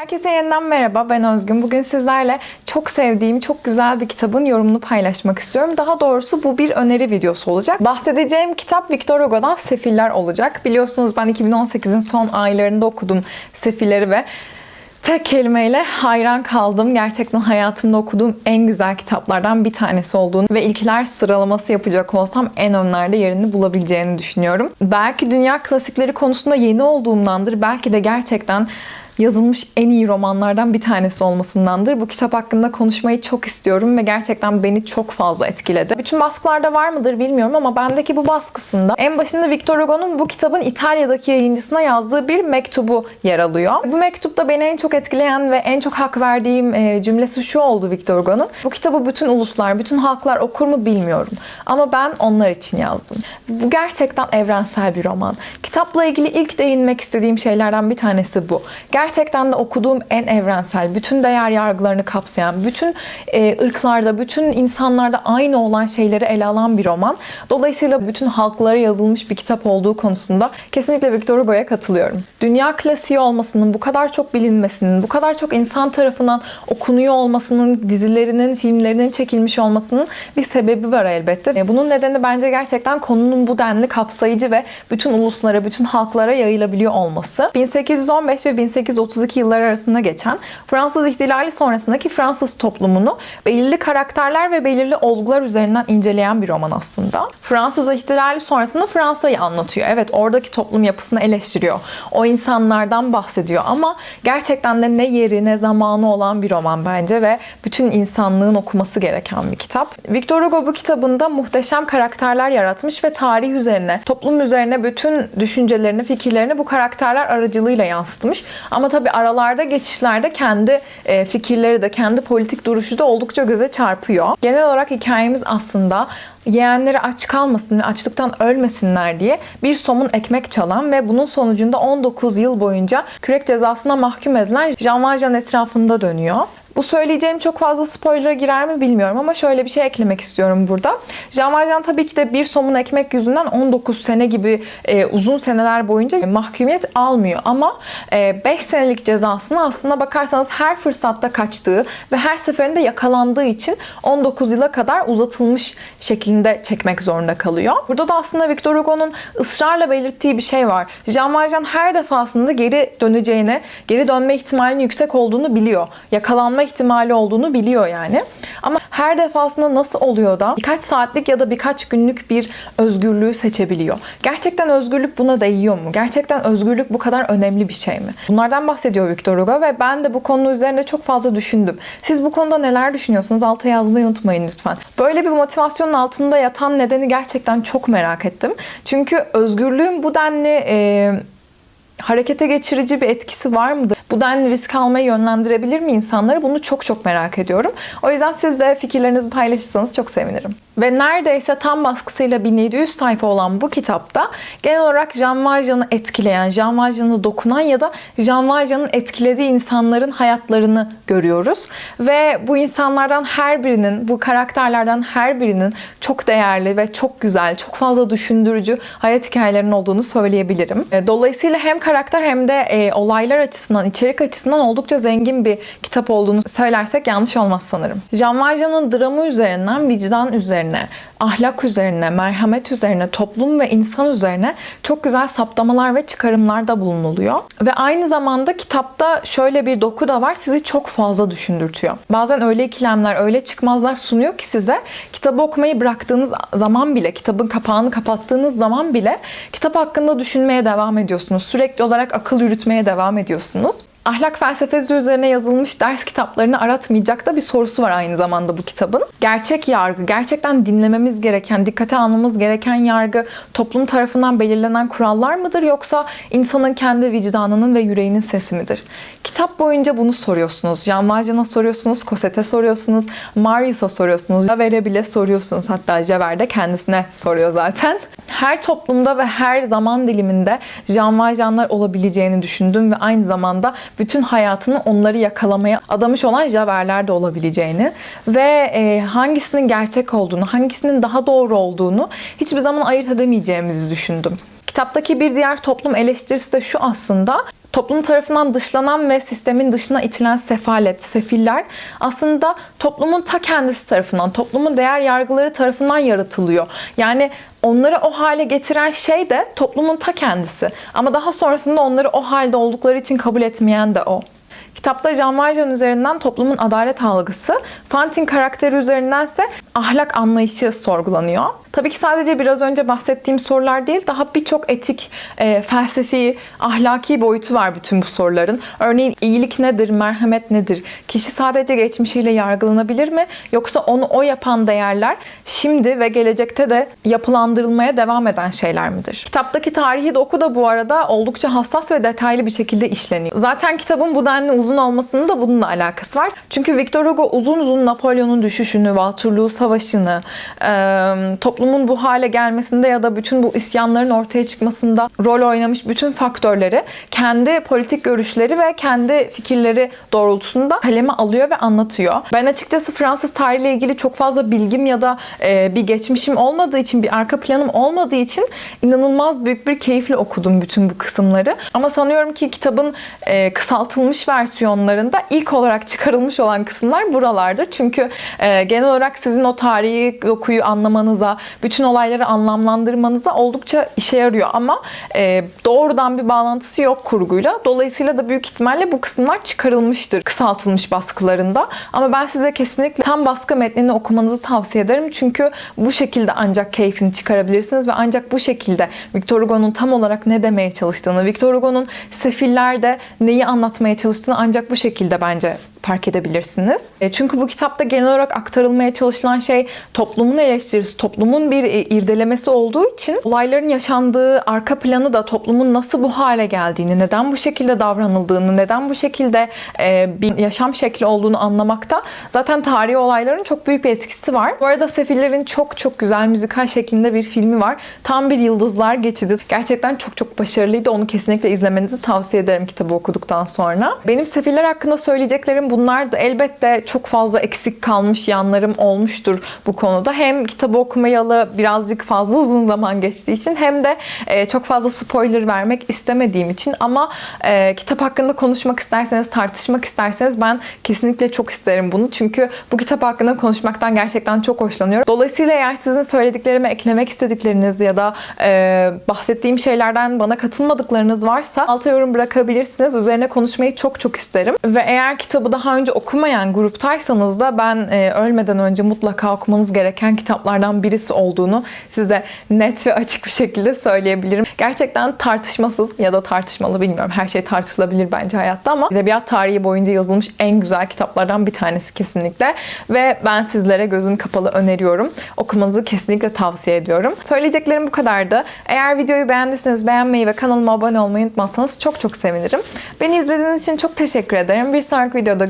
Herkese yeniden merhaba, ben Özgün. Bugün sizlerle çok sevdiğim, çok güzel bir kitabın yorumunu paylaşmak istiyorum. Daha doğrusu bu bir öneri videosu olacak. Bahsedeceğim kitap Victor Hugo'dan Sefiller olacak. Biliyorsunuz ben 2018'in son aylarında okudum Sefilleri ve tek kelimeyle hayran kaldım. Gerçekten hayatımda okuduğum en güzel kitaplardan bir tanesi olduğunu ve ilkiler sıralaması yapacak olsam en önlerde yerini bulabileceğini düşünüyorum. Belki dünya klasikleri konusunda yeni olduğumdandır. Belki de gerçekten yazılmış en iyi romanlardan bir tanesi olmasındandır. Bu kitap hakkında konuşmayı çok istiyorum ve gerçekten beni çok fazla etkiledi. Bütün baskılarda var mıdır bilmiyorum ama bendeki bu baskısında en başında Victor Hugo'nun bu kitabın İtalya'daki yayıncısına yazdığı bir mektubu yer alıyor. Bu mektupta beni en çok etkileyen ve en çok hak verdiğim e, cümlesi şu oldu Victor Hugo'nun. Bu kitabı bütün uluslar, bütün halklar okur mu bilmiyorum. Ama ben onlar için yazdım. Bu gerçekten evrensel bir roman. Kitapla ilgili ilk değinmek istediğim şeylerden bir tanesi bu. Gerçekten de okuduğum en evrensel, bütün değer yargılarını kapsayan, bütün e, ırklarda, bütün insanlarda aynı olan şeyleri ele alan bir roman. Dolayısıyla bütün halklara yazılmış bir kitap olduğu konusunda kesinlikle Victor Hugo'ya katılıyorum. Dünya klasiği olmasının, bu kadar çok bilinmesinin, bu kadar çok insan tarafından okunuyor olmasının, dizilerinin, filmlerinin çekilmiş olmasının bir sebebi var elbette. E, Bunun nedeni bence gerçekten konunun bu denli kapsayıcı ve bütün uluslara, bütün halklara yayılabiliyor olması. 1815 ve 1832 yılları arasında geçen Fransız ihtilali sonrasındaki Fransız toplumunu belirli karakterler ve belirli olgular üzerinden inceleyen bir roman aslında. Fransız ihtilali sonrasında Fransa'yı anlatıyor. Evet oradaki toplum yapısını eleştiriyor. O insanlardan bahsediyor ama gerçekten de ne yeri ne zamanı olan bir roman bence ve bütün insanlığın okuması gereken bir kitap. Victor Hugo bu kitabında muhteşem karakterler yaratmış ve tarih üzerine, toplum üzerine bütün düşüncelerini, fikirlerini bu karakterler aracılığıyla yansıtmış. Ama tabii aralarda geçişlerde kendi e, fikirleri de, kendi politik duruşu da oldukça göze çarpıyor. Genel olarak hikayemiz aslında yeğenleri aç kalmasın ve açlıktan ölmesinler diye bir somun ekmek çalan ve bunun sonucunda 19 yıl boyunca kürek cezasına mahkum edilen Jean Valjean etrafında dönüyor. Bu söyleyeceğim çok fazla spoiler'a girer mi bilmiyorum ama şöyle bir şey eklemek istiyorum burada. Jean Valjean tabii ki de bir somun ekmek yüzünden 19 sene gibi e, uzun seneler boyunca mahkumiyet almıyor. Ama 5 senelik cezasını aslında bakarsanız her fırsatta kaçtığı ve her seferinde yakalandığı için 19 yıla kadar uzatılmış şeklinde çekmek zorunda kalıyor. Burada da aslında Victor Hugo'nun ısrarla belirttiği bir şey var. Jean Valjean her defasında geri döneceğini, geri dönme ihtimalinin yüksek olduğunu biliyor. Yakalanma ihtimali olduğunu biliyor yani. Ama her defasında nasıl oluyor da birkaç saatlik ya da birkaç günlük bir özgürlüğü seçebiliyor? Gerçekten özgürlük buna değiyor mu? Gerçekten özgürlük bu kadar önemli bir şey mi? Bunlardan bahsediyor Victor Hugo ve ben de bu konu üzerinde çok fazla düşündüm. Siz bu konuda neler düşünüyorsunuz? Alta yazmayı unutmayın lütfen. Böyle bir motivasyonun altında yatan nedeni gerçekten çok merak ettim. Çünkü özgürlüğün bu denli... E, harekete geçirici bir etkisi var mıdır? Bu denli risk almayı yönlendirebilir mi insanları? Bunu çok çok merak ediyorum. O yüzden siz de fikirlerinizi paylaşırsanız çok sevinirim. Ve neredeyse tam baskısıyla 1700 sayfa olan bu kitapta genel olarak Jean Valjean'ı etkileyen, Jean Valjean'ı dokunan ya da Jean Valjean'ın etkilediği insanların hayatlarını görüyoruz. Ve bu insanlardan her birinin, bu karakterlerden her birinin çok değerli ve çok güzel, çok fazla düşündürücü hayat hikayelerinin olduğunu söyleyebilirim. Dolayısıyla hem karakter hem de e, olaylar açısından, içerik açısından oldukça zengin bir kitap olduğunu söylersek yanlış olmaz sanırım. Jean Valjean'ın dramı üzerinden, vicdan üzerine, ahlak üzerine, merhamet üzerine, toplum ve insan üzerine çok güzel saptamalar ve çıkarımlarda bulunuluyor. Ve aynı zamanda kitapta şöyle bir doku da var, sizi çok fazla düşündürtüyor. Bazen öyle ikilemler, öyle çıkmazlar sunuyor ki size kitabı okumayı bıraktığınız zaman bile, kitabın kapağını kapattığınız zaman bile kitap hakkında düşünmeye devam ediyorsunuz. Sürekli olarak akıl yürütmeye devam ediyorsunuz ahlak felsefesi üzerine yazılmış ders kitaplarını aratmayacak da bir sorusu var aynı zamanda bu kitabın. Gerçek yargı, gerçekten dinlememiz gereken, dikkate almamız gereken yargı toplum tarafından belirlenen kurallar mıdır yoksa insanın kendi vicdanının ve yüreğinin sesi midir? Kitap boyunca bunu soruyorsunuz. Jean Valjean'a soruyorsunuz, Cosette'e soruyorsunuz, Marius'a soruyorsunuz, Javert bile soruyorsunuz. Hatta Javert de kendisine soruyor zaten. Her toplumda ve her zaman diliminde Jean Valjean'lar olabileceğini düşündüm ve aynı zamanda bütün hayatını onları yakalamaya adamış olan Javert'ler de olabileceğini ve e, hangisinin gerçek olduğunu, hangisinin daha doğru olduğunu hiçbir zaman ayırt edemeyeceğimizi düşündüm. Kitaptaki bir diğer toplum eleştirisi de şu aslında. Toplum tarafından dışlanan ve sistemin dışına itilen sefalet, sefiller aslında toplumun ta kendisi tarafından, toplumun değer yargıları tarafından yaratılıyor. Yani onları o hale getiren şey de toplumun ta kendisi. Ama daha sonrasında onları o halde oldukları için kabul etmeyen de o. Kitapta Jean Valjean üzerinden toplumun adalet algısı, Fantine karakteri üzerindense ahlak anlayışı sorgulanıyor. Tabii ki sadece biraz önce bahsettiğim sorular değil, daha birçok etik, e, felsefi, ahlaki boyutu var bütün bu soruların. Örneğin iyilik nedir, merhamet nedir? Kişi sadece geçmişiyle yargılanabilir mi? Yoksa onu o yapan değerler şimdi ve gelecekte de yapılandırılmaya devam eden şeyler midir? Kitaptaki tarihi doku da bu arada oldukça hassas ve detaylı bir şekilde işleniyor. Zaten kitabın bu denli uzun olmasının da bununla alakası var. Çünkü Victor Hugo uzun uzun Napolyon'un düşüşünü, Waterloo Savaşı'nı, toplumun bu hale gelmesinde ya da bütün bu isyanların ortaya çıkmasında rol oynamış bütün faktörleri kendi politik görüşleri ve kendi fikirleri doğrultusunda kaleme alıyor ve anlatıyor. Ben açıkçası Fransız tarihiyle ilgili çok fazla bilgim ya da bir geçmişim olmadığı için, bir arka planım olmadığı için inanılmaz büyük bir keyifle okudum bütün bu kısımları. Ama sanıyorum ki kitabın kısaltılmış versiyonlarında ilk olarak çıkarılmış olan kısımlar buralardır. Çünkü genel olarak sizin o tarihi dokuyu anlamanıza, bütün olayları anlamlandırmanıza oldukça işe yarıyor ama e, doğrudan bir bağlantısı yok kurguyla. Dolayısıyla da büyük ihtimalle bu kısımlar çıkarılmıştır kısaltılmış baskılarında. Ama ben size kesinlikle tam baskı metnini okumanızı tavsiye ederim. Çünkü bu şekilde ancak keyfini çıkarabilirsiniz ve ancak bu şekilde Victor Hugo'nun tam olarak ne demeye çalıştığını, Victor Hugo'nun sefillerde neyi anlatmaya çalıştığını ancak bu şekilde bence fark edebilirsiniz. E, Çünkü bu kitapta genel olarak aktarılmaya çalışılan şey toplumun eleştirisi, toplumun bir e, irdelemesi olduğu için olayların yaşandığı arka planı da toplumun nasıl bu hale geldiğini, neden bu şekilde davranıldığını, neden bu şekilde e, bir yaşam şekli olduğunu anlamakta zaten tarihi olayların çok büyük bir etkisi var. Bu arada Sefillerin çok çok güzel müzikal şeklinde bir filmi var. Tam bir yıldızlar geçidi. Gerçekten çok çok başarılıydı. Onu kesinlikle izlemenizi tavsiye ederim kitabı okuduktan sonra. Benim Sefiller hakkında söyleyeceklerim bunlar da elbette çok fazla eksik kalmış yanlarım olmuştur bu konuda. Hem kitabı okumayalı birazcık fazla uzun zaman geçtiği için hem de e, çok fazla spoiler vermek istemediğim için ama e, kitap hakkında konuşmak isterseniz, tartışmak isterseniz ben kesinlikle çok isterim bunu. Çünkü bu kitap hakkında konuşmaktan gerçekten çok hoşlanıyorum. Dolayısıyla eğer sizin söylediklerime eklemek istedikleriniz ya da e, bahsettiğim şeylerden bana katılmadıklarınız varsa alta yorum bırakabilirsiniz. Üzerine konuşmayı çok çok isterim. Ve eğer kitabı daha önce okumayan gruptaysanız da ben e, ölmeden önce mutlaka okumanız gereken kitaplardan birisi olduğunu size net ve açık bir şekilde söyleyebilirim. Gerçekten tartışmasız ya da tartışmalı bilmiyorum. Her şey tartışılabilir bence hayatta ama edebiyat tarihi boyunca yazılmış en güzel kitaplardan bir tanesi kesinlikle. Ve ben sizlere gözüm kapalı öneriyorum. Okumanızı kesinlikle tavsiye ediyorum. Söyleyeceklerim bu kadardı. Eğer videoyu beğendiyseniz beğenmeyi ve kanalıma abone olmayı unutmazsanız çok çok sevinirim. Beni izlediğiniz için çok teşekkür ederim. Bir sonraki videoda